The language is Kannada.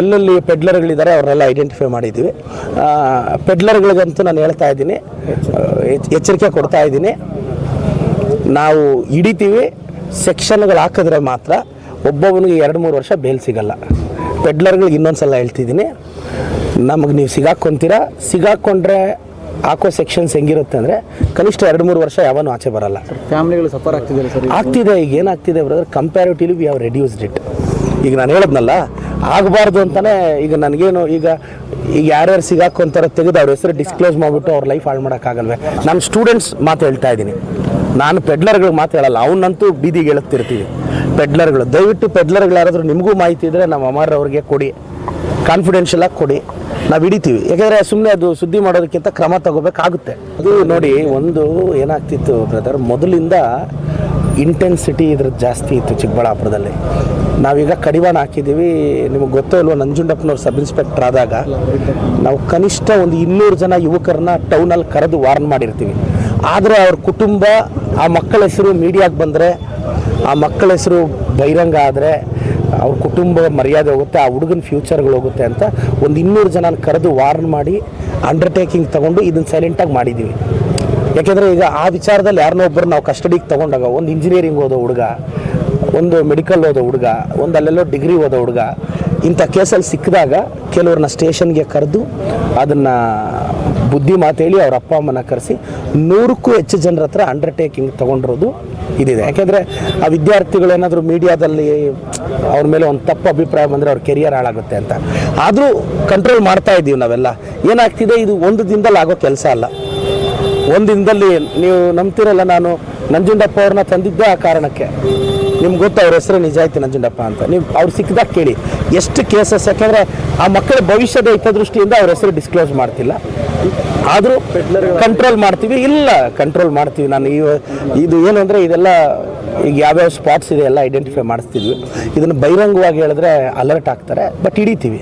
ಎಲ್ಲೆಲ್ಲಿ ಪೆಡ್ಲರ್ಗಳಿದ್ದಾರೆ ಅವ್ರನ್ನೆಲ್ಲ ಐಡೆಂಟಿಫೈ ಮಾಡಿದ್ದೀವಿ. ಪೆಡ್ಲರ್ಗಳಿಗಂತೂ ನಾನು ಹೇಳ್ತಾ ಇದ್ದೀನಿ ಎಚ್ಚರಿಕೆ ಕೊಡ್ತಾ ಇದ್ದೀನಿ. ನಾವು ಹಿಡಿತೀವಿ ಸೆಕ್ಷನ್ಗಳು ಹಾಕಿದ್ರೆ ಮಾತ್ರ ಒಬ್ಬೊಬ್ಬನಿಗೆ ಎರಡು ಮೂರು ವರ್ಷ ಬೇಲ್ ಸಿಗಲ್ಲ. ಪೆಡ್ಲರ್ಗಳಿಗೆ ಇನ್ನೊಂದು ಸಲ ಹೇಳ್ತಿದ್ದೀನಿ ನಮಗೆ ನೀವು ಸಿಗಾಕ್ಕೊಂತೀರಾ ಸಿಗಾಕ್ಕೊಂಡ್ರೆ ಹಾಕೋ ಸೆಕ್ಷನ್ಸ್ ಹೆಂಗಿರುತ್ತೆ ಅಂದರೆ ಕನಿಷ್ಠ ಎರಡು ಮೂರು ವರ್ಷ ಯಾವನು ಆಚೆ ಬರಲ್ಲ. ಫ್ಯಾಮಿಲಿಗಳು ಸಫರ್ ಆಗ್ತಿದೆ ಸರ್ ಆಗ್ತಿದೆ ಈಗ ಏನಾಗ್ತಿದೆ brother comparatively we have reduced it ಈಗ ನಾನು ಹೇಳದ್ನಲ್ಲ ಆಗಬಾರ್ದು ಅಂತಾನೆ ಈಗ ನನಗೇನು ಈಗ ಈಗ ಯಾರ್ಯಾರು ಸಿಗಾಕೊಂತಾರೋ ತೆಗೆದು ಅವ್ರ ಹೆಸರು ಡಿಸ್ಕ್ಲೋಸ್ ಮಾಡಿಬಿಟ್ಟು ಅವ್ರ ಲೈಫ್ ಹಾಳು ಮಾಡೋಕ್ಕಾಗಲ್ವೇ ನಾನು ಸ್ಟೂಡೆಂಟ್ಸ್ ಮಾತು ಹೇಳ್ತಾ ಇದ್ದೀನಿ. ನಾನು ಪೆಡ್ಲರ್ಗಳು ಮಾತು ಹೇಳಲ್ಲ ಅವನ್ನಂತೂ ಬೀದಿಗೆ ಹೇಳುತ್ತಿರ್ತೀವಿ ಪೆಡ್ಲರ್ಗಳು ದಯವಿಟ್ಟು ಪೆಡ್ಲರ್ಗಳು ಯಾರಾದರೂ ನಿಮಗೂ ಮಾಹಿತಿ ಇದ್ದರೆ ನಮ್ಮ ಅಮರ್ ಅವ್ರಿಗೆ ಕೊಡಿ. ಕಾನ್ಫಿಡೆನ್ಷಿಯಲ್ ಆಗಿ ಕೊಡಿ. ನಾವು ಹಿಡಿತೀವಿ. ಯಾಕಂದರೆ ಸುಮ್ಮನೆ ಅದು ಸುದ್ದಿ ಮಾಡೋದಕ್ಕಿಂತ ಕ್ರಮ ತಗೋಬೇಕಾಗುತ್ತೆ. ಅದು ನೋಡಿ, ಒಂದು ಏನಾಗ್ತಿತ್ತು ಬ್ರದರ್ ಮೊದಲಿಂದ ಇಂಟೆನ್ಸಿಟಿ ಇದ್ರದ್ದು ಜಾಸ್ತಿ ಇತ್ತು ಚಿಕ್ಕಬಳ್ಳಾಪುರದಲ್ಲಿ. ನಾವೀಗ ಕಡಿವಾಣ ಹಾಕಿದ್ದೀವಿ. ನಿಮಗೆ ಗೊತ್ತೋ ಇಲ್ವೋ, ನಂಜುಂಡಪ್ಪನವ್ರು ಸಬ್ ಇನ್ಸ್ಪೆಕ್ಟರ್ ಆದಾಗ ನಾವು ಕನಿಷ್ಠ ಒಂದು ಇನ್ನೂರು ಜನ ಯುವಕರನ್ನ ಟೌನಲ್ಲಿ ಕರೆದು ವಾರ್ನ್ ಮಾಡಿರ್ತೀವಿ. ಆದರೆ ಅವ್ರ ಕುಟುಂಬ, ಆ ಮಕ್ಕಳ ಹೆಸರು ಮೀಡಿಯಾಗೆ ಬಂದರೆ, ಆ ಮಕ್ಕಳ ಹೆಸರು ಬಹಿರಂಗ ಆದರೆ, ಅವ್ರ ಕುಟುಂಬ ಮರ್ಯಾದೆ ಹೋಗುತ್ತೆ, ಆ ಹುಡುಗನ ಫ್ಯೂಚರ್ಗಳು ಹೋಗುತ್ತೆ ಅಂತ ಒಂದು ಇನ್ನೂರು ಜನ ಕರೆದು ವಾರ್ನ್ ಮಾಡಿ ಅಂಡರ್ಟೇಕಿಂಗ್ ತಗೊಂಡು ಇದನ್ನು ಸೈಲೆಂಟಾಗಿ ಮಾಡಿದ್ದೀವಿ ಯಾಕೆಂದರೆ ಈಗ ಆ ವಿಚಾರದಲ್ಲಿ ಯಾರನ್ನೋ ಒಬ್ಬರು ನಾವು ಕಸ್ಟಡಿಗೆ ತಗೊಂಡಾಗ, ಒಂದು ಇಂಜಿನಿಯರಿಂಗ್ ಓದೋ ಹುಡುಗ, ಒಂದು ಮೆಡಿಕಲ್ ಓದೋ ಹುಡುಗ, ಒಂದು ಅಲ್ಲೆಲ್ಲೋ ಡಿಗ್ರಿ ಓದೋ ಹುಡುಗ, ಇಂಥ ಕೇಸಲ್ಲಿ ಸಿಕ್ಕಿದಾಗ ಕೆಲವ್ರನ್ನ ಸ್ಟೇಷನ್ಗೆ ಕರೆದು ಅದನ್ನು ಬುದ್ಧಿ ಮಾತೇಳಿ ಅವ್ರ ಅಪ್ಪ ಅಮ್ಮನ ಕರೆಸಿ ನೂರಕ್ಕೂ ಹೆಚ್ಚು ಜನರ ಹತ್ರ ಅಂಡರ್ಟೇಕಿಂಗ್ ತೊಗೊಂಡಿರೋದು ಇದಿದೆ. ಯಾಕೆಂದರೆ ಆ ವಿದ್ಯಾರ್ಥಿಗಳೇನಾದರೂ ಮೀಡಿಯಾದಲ್ಲಿ ಅವ್ರ ಮೇಲೆ ಒಂದು ತಪ್ಪು ಅಭಿಪ್ರಾಯ ಬಂದರೆ ಅವ್ರ ಕೆರಿಯರ್ ಹಾಳಾಗುತ್ತೆ ಅಂತ. ಆದರೂ ಕಂಟ್ರೋಲ್ ಮಾಡ್ತಾ ಇದ್ದೀವಿ ನಾವೆಲ್ಲ. ಏನಾಗ್ತಿದೆ? ಇದು ಒಂದು ದಿನದಲ್ಲಿ ಆಗೋ ಕೆಲಸ ಅಲ್ಲ. ಒಂದು ದಿನದಲ್ಲಿ ನೀವು ನಂಬ್ತಿರಲ್ಲ ನಾನು ನಂಜುಂಡಪ್ಪ ಅವ್ರನ್ನ ತಂದಿದ್ದೆ ಆ ಕಾರಣಕ್ಕೆ. ನಿಮ್ಗೆ ಗೊತ್ತು ಅವ್ರ ಹೆಸರು? ನಿಜಾಯ್ತಿ ನಂಜುಂಡಪ್ಪ ಅಂತ. ನೀವು ಅವ್ರು ಸಿಕ್ಕಿದಾಗ ಕೇಳಿ. ಎಷ್ಟು ಕೇಸಸ್? ಯಾಕಂದರೆ ಆ ಮಕ್ಕಳ ಭವಿಷ್ಯದ ಹಿತದೃಷ್ಟಿಯಿಂದ ಅವ್ರ ಹೆಸರು ಡಿಸ್ಕ್ಲೋಸ್ ಮಾಡ್ತಿಲ್ಲ. ಆದರೂ ಕಂಟ್ರೋಲ್ ಮಾಡ್ತೀವಿ. ಇಲ್ಲ ಕಂಟ್ರೋಲ್ ಮಾಡ್ತೀವಿ. ನಾನು ಈ ಇದು ಏನು ಅಂದರೆ ಇದೆಲ್ಲ ಈಗ ಯಾವ್ಯಾವ ಸ್ಪಾಟ್ಸ್ ಇದೆ ಎಲ್ಲ ಐಡೆಂಟಿಫೈ ಮಾಡಿಸ್ತಿದ್ವಿ ಇದನ್ನು ಬಹಿರಂಗವಾಗಿ ಹೇಳಿದ್ರೆ ಅಲರ್ಟ್ ಆಗ್ತಾರೆ ಬಟ್ ಹಿಡಿತೀವಿ.